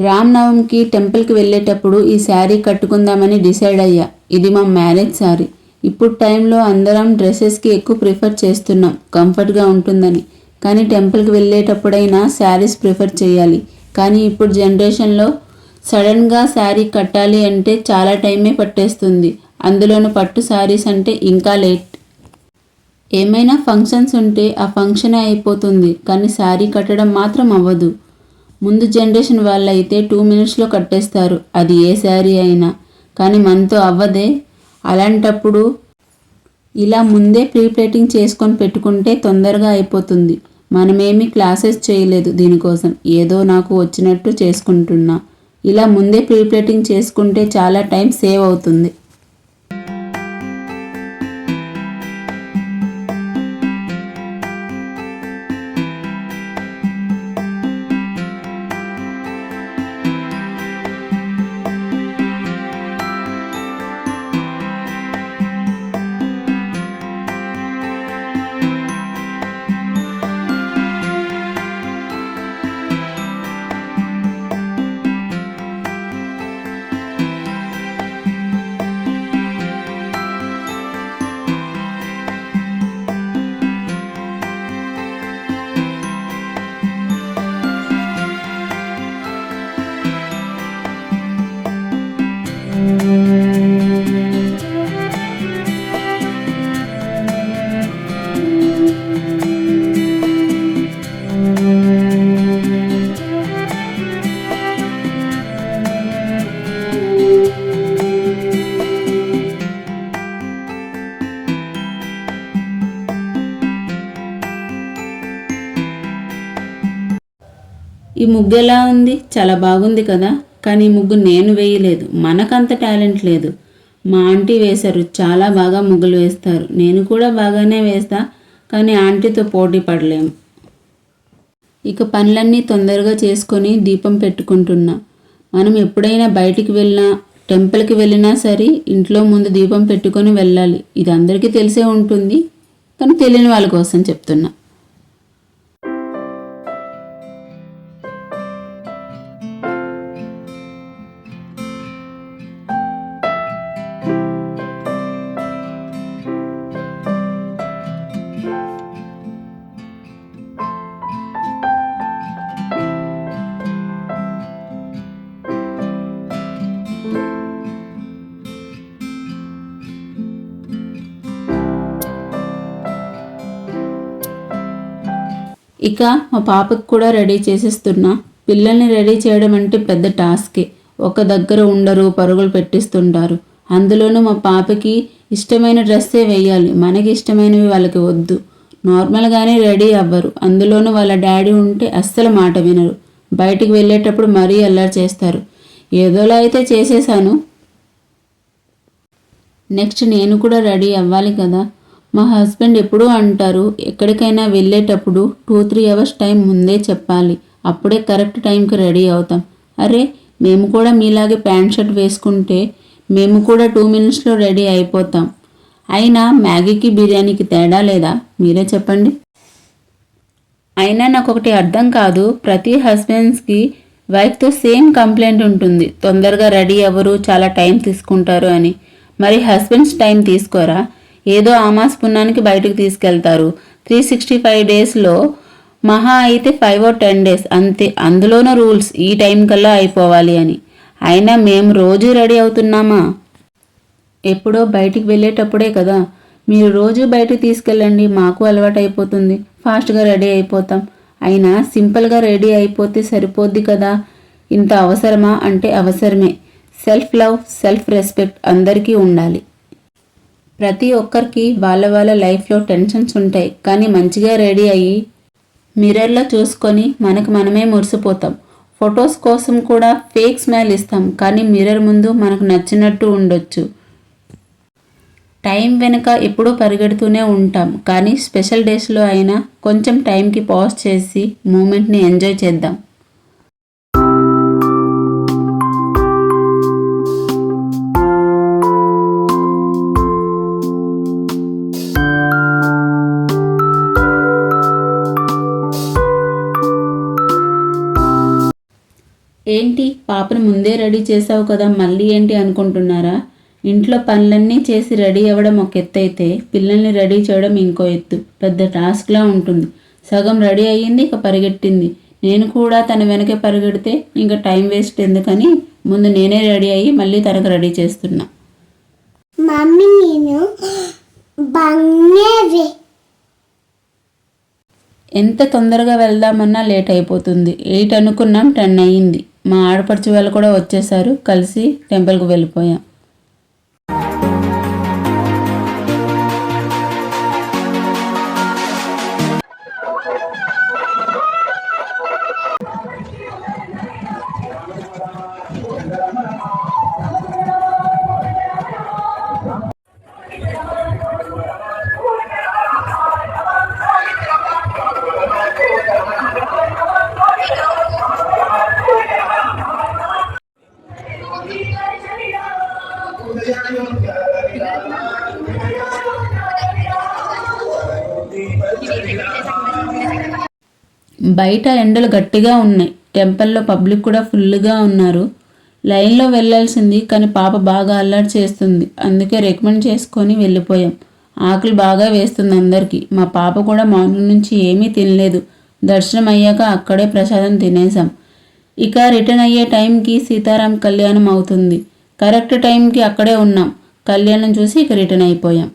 రామ్నవమికి టెంపుల్కి వెళ్ళేటప్పుడు ఈ శారీ కట్టుకుందామని డిసైడ్ అయ్యా. ఇది మా మ్యారేజ్ శారీ. ఇప్పుడు టైంలో అందరం డ్రెస్సెస్కి ఎక్కువ ప్రిఫర్ చేస్తున్నాం. కంఫర్ట్గా ఉంటుందని. కానీ టెంపుల్కి వెళ్ళేటప్పుడైనా శారీస్ ప్రిఫర్ చేయాలి. కానీ ఇప్పుడు జనరేషన్లో సడన్గా శారీ కట్టాలి అంటే చాలా టైమే పట్టేస్తుంది. అందులోనూ పట్టు శారీస్ అంటే ఇంకా లేట్. ఏమైనా ఫంక్షన్స్ ఉంటే ఆ ఫంక్షనే అయిపోతుంది. కానీ శారీ కట్టడం మాత్రం అవ్వదు. ముందు జనరేషన్ వాళ్ళైతే టూ మినిట్స్లో కట్టేస్తారు. అది ఏ శారీ అయినా. కానీ మనతో అవ్వదే. అలాంటప్పుడు ఇలా ముందే ప్రీ ప్లేటింగ్ చేసుకొని పెట్టుకుంటే తొందరగా అయిపోతుంది. మనమేమి క్లాసెస్ చేయలేదు దీనికోసం. ఏదో నాకు వచ్చినట్టు చేసుకుంటున్నా. ఇలా ముందే ప్రీ ప్లేటింగ్ చేసుకుంటే చాలా టైం సేవ్ అవుతుంది. ఈ ముగ్గు ఎలా ఉంది? చాలా బాగుంది కదా. కానీ ఈ ముగ్గు నేను వేయలేదు. మనకంత టాలెంట్ లేదు. మా ఆంటీ వేశారు. చాలా బాగా ముగ్గులు వేస్తారు. నేను కూడా బాగానే వేస్తా. కానీ ఆంటీతో పోటీ పడలేము ఇక పనులన్నీ తొందరగా చేసుకొని దీపం పెట్టుకుంటున్నా. మనం ఎప్పుడైనా బయటికి వెళ్ళినా టెంపుల్కి వెళ్ళినా సరే ఇంట్లో ముందు దీపం పెట్టుకొని వెళ్ళాలి. ఇది అందరికీ తెలిసే ఉంటుంది. కానీ తెలియని వాళ్ళ కోసం చెప్తున్నా. ఇక మా పాపకు కూడా రెడీ చేసేస్తున్నా. పిల్లల్ని రెడీ చేయడం అంటే పెద్ద టాస్కే. ఒక దగ్గర ఉండరు పరుగులు పెట్టిస్తుంటారు. అందులోనూ మా పాపకి ఇష్టమైన డ్రెస్సే వేయాలి. మనకి ఇష్టమైనవి వాళ్ళకి వద్దు. నార్మల్గానే రెడీ అవ్వరు. అందులోనూ వాళ్ళ డాడీ ఉంటే అస్సలు మాట వినరు. బయటికి వెళ్ళేటప్పుడు మరీ అల్లరి చేస్తారు. ఏదోలా అయితే చేసేసాను నెక్స్ట్ నేను కూడా రెడీ అవ్వాలి కదా. మా హస్బెండ్ ఎప్పుడూ అంటారు ఎక్కడికైనా వెళ్ళేటప్పుడు టూ త్రీ అవర్స్ టైం ముందే చెప్పాలి. అప్పుడే కరెక్ట్ టైంకి రెడీ అవుతాం. అరే మేము కూడా మీలాగే ప్యాంట్ షర్ట్ వేసుకుంటే మేము కూడా టూ మినిట్స్లో రెడీ అయిపోతాం. అయినా మ్యాగీకి బిర్యానీకి తేడా లేదా? మీరే చెప్పండి. అయినా నాకు ఒకటి అర్థం కాదు. ప్రతి హస్బెండ్స్కి వైఫ్తో సేమ్ కంప్లైంట్ ఉంటుంది. తొందరగా రెడీ అవ్వరు చాలా టైం తీసుకుంటారు అని. మరి హస్బెండ్స్ టైం తీసుకోరా? ఏదో ఆమాస్ పున్నానికి బయటకు తీసుకెళ్తారు. త్రీ సిక్స్టీ ఫైవ్ డేస్లో మహా అయితే ఫైవ్ ఓ టెన్ డేస్ అంతే. అందులోనూ రూల్స్ ఈ టైం కల్లా అయిపోవాలి అని. అయినా మేము రోజు రెడీ అవుతున్నామా? ఎప్పుడో బయటికి వెళ్ళేటప్పుడే కదా. మీరు రోజు బయటకు తీసుకెళ్ళండి. మాకు అలవాటు అయిపోతుంది ఫాస్ట్గా రెడీ అయిపోతాం. అయినా సింపుల్గా రెడీ అయిపోతే సరిపోద్ది కదా. ఇంత అవసరమా? అంటే అవసరమే. సెల్ఫ్ లవ్ సెల్ఫ్ రెస్పెక్ట్ అందరికీ ఉండాలి. ప్రతి ఒక్కరికి వాళ్ళ వాళ్ళ లైఫ్లో టెన్షన్స్ ఉంటాయి. కానీ మంచిగా రెడీ అయ్యి మిర్రర్లో చూసుకొని మనకు మనమే మురిసిపోతాం. ఫొటోస్ కోసం కూడా ఫేక్ స్మైల్ ఇస్తాం. కానీ మిర్రర్ ముందు మనకు నచ్చినట్టు ఉండొచ్చు. టైం వెనుక ఎప్పుడూ పరిగెడుతూనే ఉంటాం. కానీ స్పెషల్ డేస్లో అయినా కొంచెం టైంకి పాజ్ చేసి మూమెంట్ని ఎంజాయ్ చేద్దాం. ఏంటి? పాపని ముందే రెడీ చేసావు కదా మళ్ళీ ఏంటి అనుకుంటున్నారా? ఇంట్లో పనులన్నీ చేసి రెడీ అవ్వడం ఒక ఎత్తు అయితే పిల్లల్ని రెడీ చేయడం ఇంకో ఎత్తు. పెద్ద టాస్క్లా ఉంటుంది. సగం రెడీ అయ్యింది ఇక పరిగెట్టింది. నేను కూడా తన వెనకే పరిగెడితే ఇంకా టైం వేస్ట్ ఎందుకని ముందు నేనే రెడీ అయ్యి మళ్ళీ తనకు రెడీ చేస్తున్నా. మమ్మీ నేను ఎంత తొందరగా వెళ్దామన్నా లేట్ అయిపోతుంది. ఎయిట్ అనుకున్నాం టెన్ అయ్యింది. మా ఆడపడుచు వాళ్ళు కూడా వచ్చేసారు. కలిసి టెంపుల్కి వెళ్ళిపోయాం. బయట ఎండలు గట్టిగా ఉన్నాయి. టెంపుల్లో పబ్లిక్ కూడా ఫుల్గా ఉన్నారు. లైన్లో వెళ్ళాల్సింది కానీ పాప బాగా అల్లరి చేస్తుంది. అందుకే రికమెండ్ చేసుకొని వెళ్ళిపోయాం. ఆకలి బాగా వేస్తుంది అందరికీ. మా పాప కూడా మార్నింగ్ నుంచి ఏమీ తినలేదు. దర్శనం అయ్యాక అక్కడే ప్రసాదం తినేసాం ఇక రిటర్న్ అయ్యే టైంకి సీతారాం కళ్యాణం అవుతుంది. కరెక్ట్ టైంకి అక్కడే ఉన్నాం. కళ్యాణం చూసి ఇక రిటర్న్ అయిపోయాం.